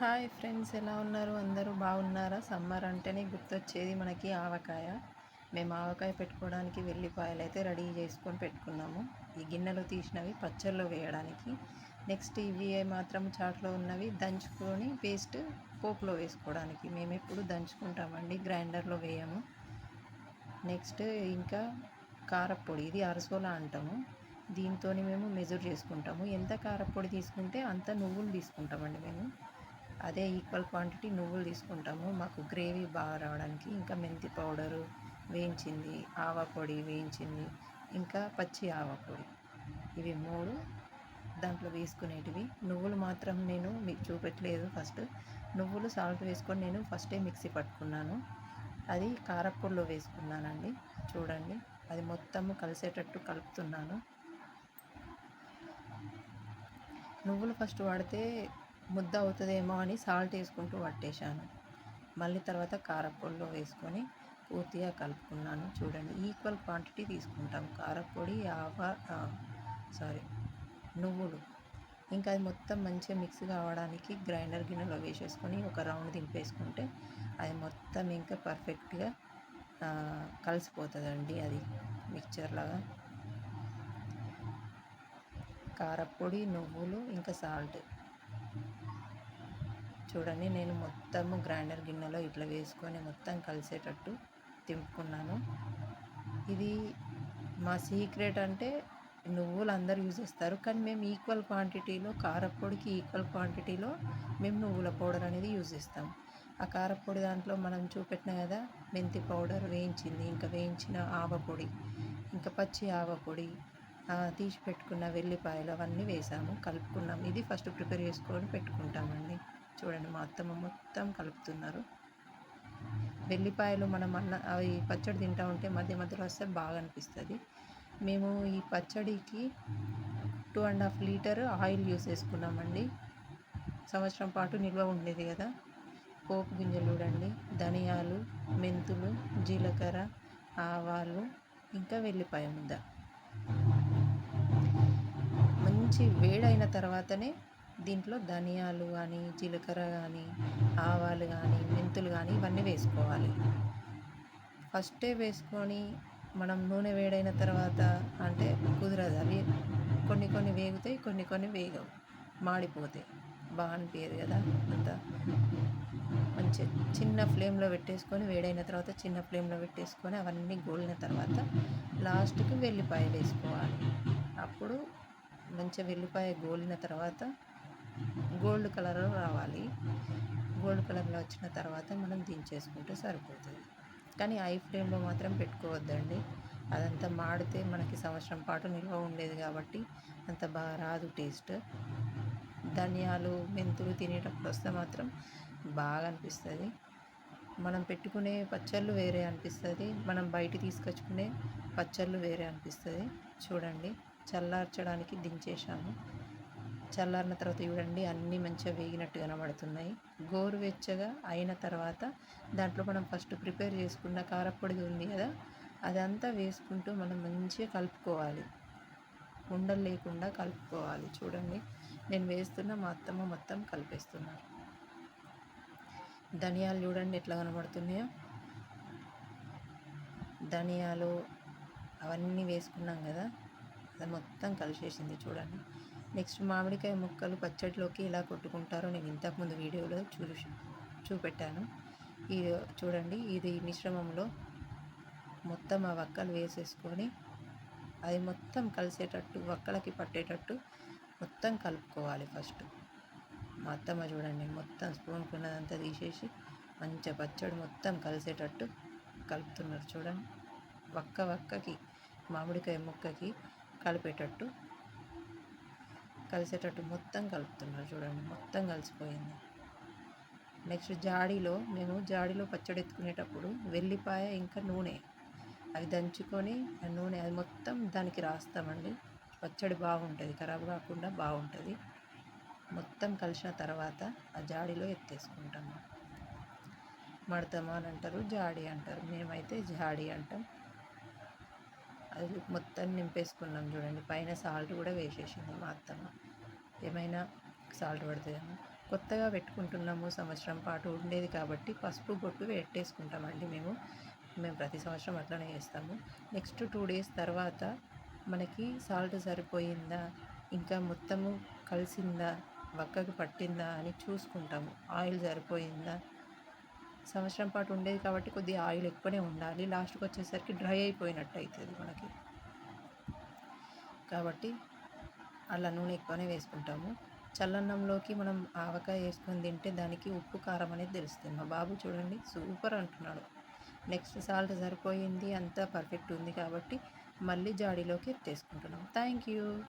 Hi friends ఎలా ఉన్నారు? అందరూ బాగున్నారా? సమ్మర్ అంటేనే గుర్తొచ్చేది మనకి ఆవకాయ. మేము ఆవకాయ పెట్టుకోవడానికి వెల్లిపాయలు అయితే రెడీ చేసుకొని పెట్టుకున్నాము. ఈ గిన్నెలో తీసినవి పచ్చళ్ళు వేయడానికి. నెక్స్ట్ ఇవి మాత్రం చాట్లో ఉన్నవి దంచుకొని పేస్ట్ పోపులో వేసుకోవడానికి. మేము ఎప్పుడు దంచుకుంటామండి గ్రైండర్లో వేయము. నెక్స్ట్ ఇంకా కారపొడి ఇది అరసోలా అంటాము. దీంతో మేము మెజర్ చేసుకుంటాము. ఎంత కారపొడి తీసుకుంటే అంత నువ్వులు తీసుకుంటామండి మేము. అదే ఈక్వల్ క్వాంటిటీ నువ్వులు తీసుకుంటాము. మాకు గ్రేవీ బాగా రావడానికి ఇంకా మెంతి పౌడరు వేయించింది ఆవపొడి వేయించింది ఇంకా పచ్చి ఆవపొడి ఇవి మూడు దాంట్లో వేసుకునేటివి. నువ్వులు మాత్రం నేను మీకు చూపెట్టలేదు ఫస్ట్. నువ్వులు సాల్ట్ వేసుకొని నేను ఫస్టే మిక్సీ పట్టుకున్నాను. అది కారపొడిలో వేసుకున్నానండి. చూడండి అది మొత్తము కలిసేటట్టు కలుపుతున్నాను. నువ్వులు ఫస్ట్ వాడితే ముద్ద అవుతుందేమో అని సాల్ట్ వేసుకుంటూ పట్టేశాను మళ్ళీ తర్వాత కారపొడిలో వేసుకొని పూర్తిగా కలుపుకున్నాను. చూడండి ఈక్వల్ క్వాంటిటీ తీసుకుంటాం. కారపొడి ఆవ సారీ నువ్వులు. ఇంకా అది మొత్తం మంచిగా మిక్స్ కావడానికి గ్రైండర్ గిన్నెలో వేసేసుకొని ఒక రౌండ్ దింపేసుకుంటే అది మొత్తం ఇంకా పర్ఫెక్ట్గా కలిసిపోతుందండి అది మిక్చర్ లాగా. కారపొడి నువ్వులు ఇంకా సాల్ట్. చూడండి నేను మొత్తము గ్రైండర్ గిన్నెలో ఇట్లా వేసుకొని మొత్తం కలిసేటట్టు తింపుకున్నాను. ఇది మా సీక్రెట్ అంటే నువ్వులు అందరు యూజ్ చేస్తారు కానీ మేము ఈక్వల్ క్వాంటిటీలో కారపొడికి ఈక్వల్ క్వాంటిటీలో మేము నువ్వుల పౌడర్ అనేది యూజ్ చేస్తాం. ఆ కారపొడి దాంట్లో మనం చూపెట్టిన కదా మెంతి పౌడర్ వేయించింది ఇంకా వేయించిన ఆవపొడి ఇంకా పచ్చి ఆవపొడి తీసి పెట్టుకున్న వెల్లిపాయలు అవన్నీ వేసాము కలుపుకున్నాం ఇది ఫస్ట్ ప్రిపేర్ చేసుకొని పెట్టుకుంటామండి. చూడండి మా అత్తమ్మ మొత్తం కలుపుతున్నారు. వెల్లిపాయలు మనం అన్న అవి పచ్చడి తింటా ఉంటే మధ్య మధ్యలో వస్తే బాగా అనిపిస్తుంది. మేము ఈ పచ్చడికి two and half litre oil use చేసుకున్నామండి. సంవత్సరం పాటు నిల్వ ఉండేది కదా. పోపు గింజలు చూడండి ధనియాలు మెంతులు జీలకర్ర ఆవాలు ఇంకా వెల్లిపాయ ముద్ద. మంచి వేడైన తర్వాతనే దీంట్లో ధనియాలు కానీ జీలకర్ర కానీ ఆవాలు కానీ మెంతులు కానీ ఇవన్నీ వేసుకోవాలి. ఫస్టే వేసుకొని మనం నూనె వేడైన తర్వాత అంటే కుదరదు. అవి కొన్ని కొన్ని వేగుతాయి కొన్ని కొన్ని వేగవు. మాడిపోతాయి. బాగా అనిపించదు కదా అంత. మంచి చిన్న ఫ్లేమ్లో పెట్టేసుకొని వేడైన తర్వాత చిన్న ఫ్లేమ్లో పెట్టేసుకొని అవన్నీ గోలిన తర్వాత లాస్ట్కి వెల్లిపాయలు వేసుకోవాలి. అప్పుడు మంచిగా వెల్లిపాయ గోలిన తర్వాత గోల్డ్ కలర్లో రావాలి. గోల్డ్ కలర్లో వచ్చిన తర్వాత మనం దించేసుకుంటే సరిపోతుంది. కానీ ఐ ఫ్లేమ్లో మాత్రం పెట్టుకోవద్దండి. అదంతా మాడితే మనకి సంవత్సరం పాటు నిల్వ ఉండేది కాబట్టి అంత బాగా రాదు టేస్ట్. ధనియాలు మెంతులు తినేటప్పుడు వస్తే మాత్రం బాగా అనిపిస్తుంది. మనం పెట్టుకునే పచ్చళ్ళు వేరే అనిపిస్తుంది. మనం బయట తీసుకొచ్చుకునే పచ్చళ్ళు వేరే అనిపిస్తుంది. చూడండి చల్లార్చడానికి దించేశాము చల్లారిన తర్వాత చూడండి అన్నీ మంచిగా వేగినట్టు కనబడుతున్నాయి. గోరువెచ్చగా అయిన తర్వాత దాంట్లో మనం ఫస్ట్ ప్రిపేర్ చేసుకున్న కారపొడి ఉంది కదా అదంతా వేసుకుంటూ మనం మంచిగా కలుపుకోవాలి. ఉండలు లేకుండా కలుపుకోవాలి. చూడండి నేను వేస్తున్న మా అత్తమ్మ మొత్తం కలిపేస్తున్నాను ధనియాలు చూడండి ఎట్లా కనబడుతున్నాయో. ధనియాలు అవన్నీ వేసుకున్నాం కదా అది మొత్తం కలిసేసింది చూడండి. నెక్స్ట్ మామిడికాయ ముక్కలు పచ్చడిలోకి ఎలా కొట్టుకుంటారో నేను ఇంతకుముందు వీడియోలో చూ చూపెట్టాను. ఇది చూడండి ఇది మిశ్రమంలో మొత్తం ఆ వక్కలు వేసేసుకొని అది మొత్తం కలిసేటట్టు వక్కలకి పట్టేటట్టు మొత్తం కలుపుకోవాలి ఫస్ట్. మా అత్తమ్మ చూడండి మొత్తం స్పూన్ కున్నదంతా తీసేసి మంచిగా పచ్చడి మొత్తం కలిసేటట్టు కలుపుతున్నారు చూడండి. వక్క వక్కకి మామిడికాయ ముక్కకి కలిపేటట్టు కలిసేటట్టు మొత్తం కలుపుతున్నారు చూడండి మొత్తం కలిసిపోయింది. నెక్స్ట్ జాడీలో మేము జాడీలో పచ్చడి ఎత్తుకునేటప్పుడు వెల్లిపాయ ఇంకా నూనె. అవి దంచుకొని ఆ నూనె అది మొత్తం దానికి రాస్తామండి. పచ్చడి బాగుంటుంది ఖరాబ్ కాకుండా బాగుంటుంది. మొత్తం కలిసిన తర్వాత ఆ జాడీలో ఎత్తేసుకుంటాము. మడతమా అని అంటారు జాడీ అంటారు. మేమైతే జాడీ అంటాం. అది మొత్తం నింపేసుకున్నాం చూడండి. పైన సాల్ట్ కూడా వేసేసింది మా అత్తమ్మ. ఏమైనా సాల్ట్ పడుతుందేమో కొత్తగా పెట్టుకుంటున్నాము సంవత్సరం పాటు ఉండేది కాబట్టి పసుపు బొట్టు పెట్టేసుకుంటామండి మేము. మేము ప్రతి సంవత్సరం అట్లనే చేస్తాము. నెక్స్ట్ టూ డేస్ తర్వాత మనకి సాల్ట్ సరిపోయిందా ఇంకా మొత్తము కలిసిందా వక్కకు పట్టిందా అని చూసుకుంటాము. ఆయిల్ సరిపోయిందా సంవత్సరం పాటు ఉండేది కాబట్టి కొద్దిగా ఆయిల్ ఎక్కువనే ఉండాలి. లాస్ట్కి వచ్చేసరికి డ్రై అయిపోయినట్టు అవుతుంది మనకి. కాబట్టి అలా నూనె ఎక్కువనే వేసుకుంటాము. చల్లన్నంలోకి మనం ఆవకాయ వేసుకొని తింటే దానికి ఉప్పు కారం అనేది తెలుస్తుంది. మా బాబు చూడండి సూపర్ అంటున్నాడు. నెక్స్ట్ సాల్ట్ సరిపోయింది అంతా పర్ఫెక్ట్ ఉంది కాబట్టి మళ్ళీ జాడీలోకి ఎత్తేసుకుంటున్నాం. Thank you.